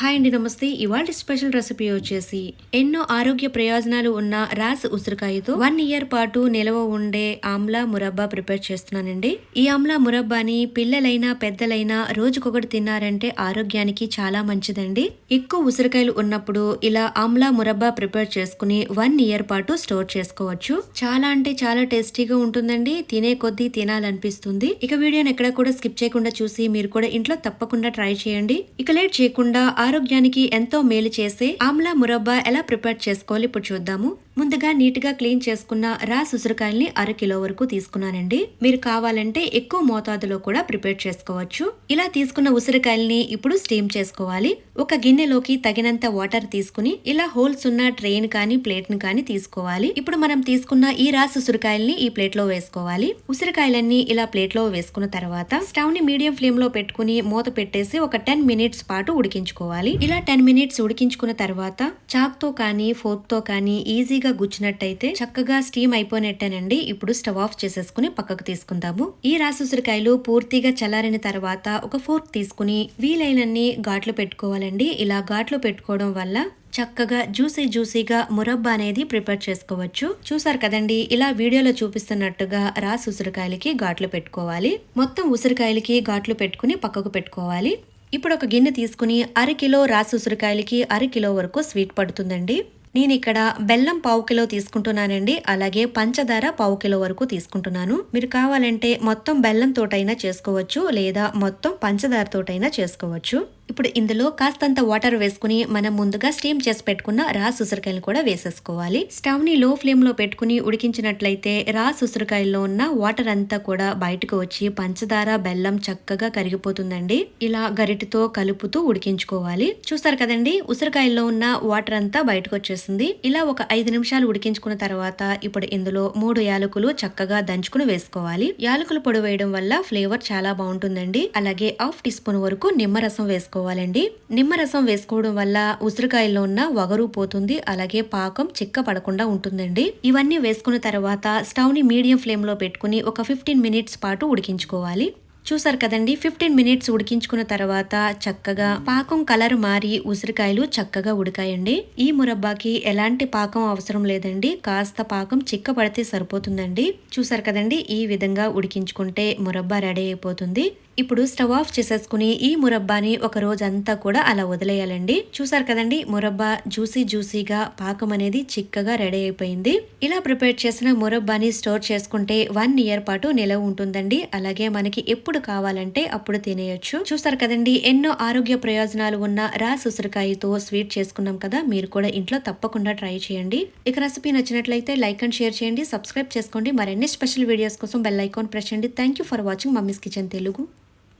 Hi అండి నమస్తే. ఇవాళ స్పెషల్ రెసిపీ వచ్చేసి ఎన్నో ఆరోగ్య ప్రయోజనాలు ఉన్న రాస్ ఉసిరికాయతో వన్ ఇయర్ పాటు నిలవ ఉండే ఆమ్లా మురబ్బా ప్రిపేర్ చేస్తున్నానండి. ఈ ఆమ్లా మురబ్బాని పిల్లలైనా పెద్దలైనా రోజుకొకటి తిన్నారంటే ఆరోగ్యానికి చాలా మంచిదండి. ఎక్కువ ఉసిరికాయలు ఉన్నప్పుడు ఇలా ఆమ్లా మురబ్బా ప్రిపేర్ చేసుకుని వన్ ఇయర్ పాటు స్టోర్ చేసుకోవచ్చు. చాలా అంటే చాలా టేస్టీగా ఉంటుందండి. తినే కొద్దీ తినాలనిపిస్తుంది. ఇక వీడియోని ఎక్కడ కూడా స్కిప్ చేయకుండా చూసి మీరు కూడా ఇంట్లో తప్పకుండా ట్రై చేయండి. ఇక లేట్ చేయకుండా ఆరోగ్యానికి ఎంతో మేలు చేసే ఆమ్లా మురబ్బా ఎలా ప్రిపేర్ చేసుకోవాలి ఇప్పుడు చూద్దాము. ముందుగా నీట్గా క్లీన్ చేసుకున్న రాస్ ఉసిరికాయల్ని అర కిలో వరకు తీసుకున్నానండి. మీరు కావాలంటే ఎక్కువ మోతాదులో కూడా ప్రిపేర్ చేసుకోవచ్చు. ఇలా తీసుకున్న ఉసిరికాయల్ని ఇప్పుడు స్టీమ్ చేసుకోవాలి. ఒక గిన్నెలోకి తగినంత వాటర్ తీసుకుని ఇలా హోల్స్ ఉన్న ట్రైన్ కానీ ప్లేట్ని కానీ తీసుకోవాలి. ఇప్పుడు మనం తీసుకున్న ఈ రాస్ ఉసిరికాయల్ని ఈ ప్లేట్లో వేసుకోవాలి. ఉసిరికాయలన్నీ ఇలా ప్లేట్లో వేసుకున్న తర్వాత స్టవ్ని మీడియం ఫ్లేమ్లో పెట్టుకుని మూత పెట్టేసి ఒక టెన్ మినిట్స్ పాటు ఉడికించుకోవాలి. ఇలా టెన్ మినిట్స్ ఉడికించుకున్న తర్వాత చాక్తో కానీ ఫోర్క్తో కానీ ఈజీగా గుచ్చినట్టయితే చక్కగా స్టీమ్ అయిపోయినట్టేనండి. ఇప్పుడు స్టవ్ ఆఫ్ చేసేసుకుని పక్కకు తీసుకుందాము. ఈ రాసి ఉసిరికాయలు పూర్తిగా చల్లారిన తర్వాత ఒక ఫోర్క్ తీసుకుని వీలైనన్ని ఘాట్లు పెట్టుకోవాలండి. ఇలా ఘాట్లు పెట్టుకోవడం వల్ల చక్కగా జ్యూసీ జ్యూసీగా మురబ్బా అనేది ప్రిపేర్ చేసుకోవచ్చు. చూసారు కదండి ఇలా వీడియోలో చూపిస్తున్నట్టుగా రాస్ ఉసిరికాయలకి ఘాట్లు పెట్టుకోవాలి. మొత్తం ఉసిరికాయలకి ఘాట్లు పెట్టుకుని పక్కకు పెట్టుకోవాలి. ఇప్పుడు ఒక గిన్నె తీసుకుని అరకిలో రాసి ఉసిరికాయలకి అరకిలో వరకు స్వీట్ పడుతుందండి. నేను ఇక్కడ బెల్లం పావు కిలో తీసుకుంటున్నానండి. అలాగే పంచదార పావు కిలో వరకు తీసుకుంటున్నాను. మీరు కావాలంటే మొత్తం బెల్లం తోటైనా చేసుకోవచ్చు లేదా మొత్తం పంచదార తోటైనా చేసుకోవచ్చు. ఇప్పుడు ఇందులో కాస్తంత వాటర్ వేసుకుని మనం ముందుగా స్టీమ్ చేసి పెట్టుకున్న రాస్ ఉసిరికాయలు కూడా వేసేసుకోవాలి. స్టవ్ని లో ఫ్లేమ్లో పెట్టుకుని ఉడికించినట్లయితే రాస్ ఉసిరికాయల్లో ఉన్న వాటర్ అంతా కూడా బయటకు వచ్చి పంచదార బెల్లం చక్కగా కరిగిపోతుందండి. ఇలా గరిటితో కలుపుతూ ఉడికించుకోవాలి. చూస్తారు కదండి ఉసిరికాయల్లో ఉన్న వాటర్ అంతా బయటకు వచ్చేసింది. ఇలా ఒక ఐదు నిమిషాలు ఉడికించుకున్న తర్వాత ఇప్పుడు ఇందులో మూడు యాలకులు చక్కగా దంచుకుని వేసుకోవాలి. యాలకులు పొడి వేయడం వల్ల ఫ్లేవర్ చాలా బాగుంటుందండి. అలాగే హాఫ్ టీ స్పూన్ వరకు నిమ్మరసం వేసుకోవాలండి. నిమ్మరసం వేసుకోవడం వల్ల ఉసిరికాయల్లో ఉన్న వగరు పోతుంది. అలాగే పాకం చిక్క పడకుండా ఉంటుందండి. ఇవన్నీ వేసుకున్న తర్వాత స్టవ్ని మీడియం ఫ్లేమ్లో పెట్టుకుని ఒక ఫిఫ్టీన్ మినిట్స్ పాటు ఉడికించుకోవాలి. చూసారు కదండి ఫిఫ్టీన్ మినిట్స్ ఉడికించుకున్న తర్వాత చక్కగా పాకం కలర్ మారి ఉసిరికాయలు చక్కగా ఉడికాయండి. ఈ మురబ్బాకి ఎలాంటి పాకం అవసరం లేదండి కాస్త పాకం చిక్క పడితే సరిపోతుందండి. చూసారు కదండి ఈ విధంగా ఉడికించుకుంటే మురబ్బా రెడీ అయిపోతుంది. ఇప్పుడు స్టవ్ ఆఫ్ చేసేసుకుని ఈ మురబ్బాని ఒక రోజంతా కూడా అలా వదిలేయాలండి. చూసారు కదండి మురబ్బా జ్యూసీ జ్యూసీగా పాకం అనేది చిక్కగా రెడీ అయిపోయింది. ఇలా ప్రిపేర్ చేసిన మురబ్బాని స్టోర్ చేసుకుంటే వన్ ఇయర్ పాటు నిలవ ఉంటుందండి. అలాగే మనకి ఎప్పుడు కావాలంటే అప్పుడు తినేయొచ్చు. చూసారు కదండి ఎన్నో ఆరోగ్య ప్రయోజనాలు ఉన్న రాస్ ఉసిరికాయతో స్వీట్ చేసుకున్నాం కదా మీరు కూడా ఇంట్లో తప్పకుండా ట్రై చేయండి. ఇక రెసిపీ నచ్చినట్లయితే లైక్ అండ్ షేర్ చేయండి సబ్స్క్రైబ్ చేసుకోండి. మరిన్ని స్పెషల్ వీడియోస్ కోసం బెల్ ఐకాన్ ప్రెస్ చేయండి. Thank you for watching Mummy's Kitchen Telugu.